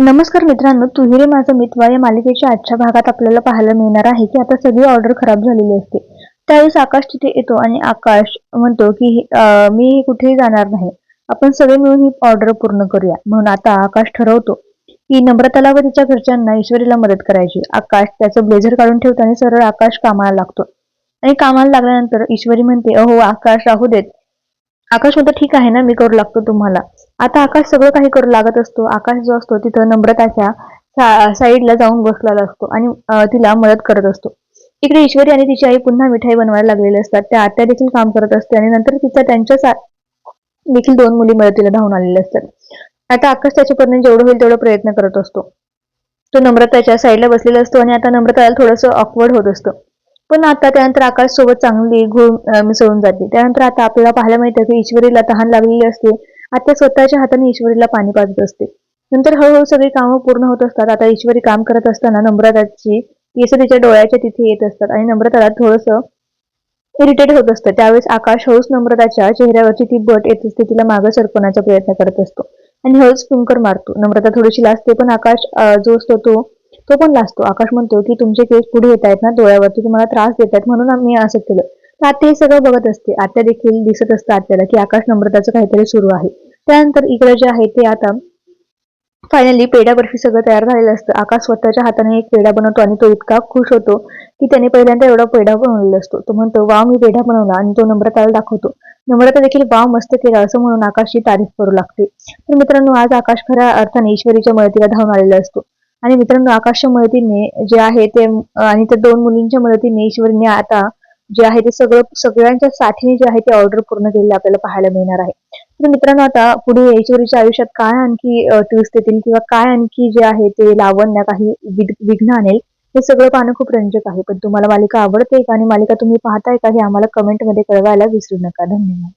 नमस्कार मित्रांनो तुहिरे रे माझं मित्र या मालिकेच्या आजच्या भागात आपल्याला पाहायला मिळणार आहे की आता सगळी ऑर्डर खराब झालेली असते. त्यावेळेस आकाश तिथे येतो आणि आकाश म्हणतो की मी कुठेही जाणार नाही. आपण सगळे मिळून ही ऑर्डर पूर्ण करूया. म्हणून आता आकाश ठरवतो की नम्रताला व तिच्या घरच्यांना ईश्वरीला मदत करायची. आकाश त्याचं ब्लेझर काढून ठेवतो आणि सरळ आकाश कामाला लागतो. आणि कामाला लागल्यानंतर ईश्वरी म्हणते अहो आकाश राहू देत. आकाश म्हणतो ठीक आहे ना मी करू लागतो तुम्हाला. आता आकाश सगळं काही करू लागत असतो. आकाश जो असतो तिथं नम्रताच्या साईडला जाऊन बसलेला असतो आणि तिला मदत करत असतो. इकडे ईश्वरी आणि तिची आई पुन्हा मिठाई बनवायला लागलेले असतात. त्या आत्या देखील काम करत असते आणि नंतर तिचा त्यांच्या सा- देखील दोन मुली मदतीला धावून आलेल्या असतात. आता आकाश त्याच्यापर्यंत जेवढं होईल तेवढा प्रयत्न करत असतो. तो नम्रताच्या साईडला बसलेला असतो आणि आता नम्रताला थोडंसं ऑकवर्ड होत असतं. पण आता त्यानंतर आकाश सोबत चांगली घुळ मिसळून जाते. त्यानंतर आता आपल्याला पाहायला मिळतं की ईश्वरीला तहान लागलेली असते. आता स्वतःच्या हाताने ईश्वरीला पाणी पाजत असते. नंतर हळूहळू सगळी कामं पूर्ण होत असतात. आता ईश्वरी काम करत असताना नम्रताची केस तिच्या डोळ्याच्या तिथे येत असतात आणि नम्रताला थोडंसं इरिटेट होत असतं. त्यावेळेस आकाश हळूच नम्रताच्या चेहऱ्यावरची ती बट येत असते. तिला मागं सरपण्याचा प्रयत्न करत असतो आणि हळूच फुंकर मारतो. नम्रता थोडीशी लाजते पण आकाश जो असतो तो तो पण लाजतो. आकाश म्हणतो की तुमचे केस पुढे येत आहेत ना डोळ्यावरती तुम्हाला त्रास देत आहेत म्हणून आम्ही असं केलं. तर आत्या हे सगळं बघत असते. आत्या देखील दिसत असतं आत्याला की आकाश नम्रताचं काहीतरी सुरू आहे. त्यानंतर इकडे जे आहे ते आता फायनली पेढा बर्फी सगळं तयार झालेलं असतं. आकाश स्वतःच्या हाताने एक पेढा बनवतो आणि तो इतका खुश होतो की त्याने पहिल्यांदा एवढा पेढा बनवलेला असतो. तो म्हणतो वाव मी पेढा बनवला आणि तो नम्रताला दाखवतो. नम्रता देखील वाव मस्त केला असं म्हणून आकाशची तारीफ करू लागते. तर मित्रांनो आज आकाश खऱ्या अर्थाने ईश्वरीच्या मदतीला धावून आलेला असतो. आणि मित्रांनो आकाशच्या मदतीने जे आहे ते आणि त्या दोन मुलींच्या मदतीने ईश्वरीने आता जे आहे ते सगळं सगळ्यांच्या साथीने जे आहे ते ऑर्डर पूर्ण केलेले आपल्याला पाहायला मिळणार आहे. तर मित्रांनो आता पुढे ईश्वरीच्या आयुष्यात काय आणखी ट्विस्ट येतील किंवा काय आणखी जे आहे ते लावण्या काही विघ- विघ्न आणेल हे सगळं पाहणं खूप रंजक आहे. पण तुम्हाला मालिका आवडते का? आणि मालिका तुम्ही पाहताय का? हे आम्हाला कमेंटमध्ये कळवायला विसरू नका. धन्यवाद.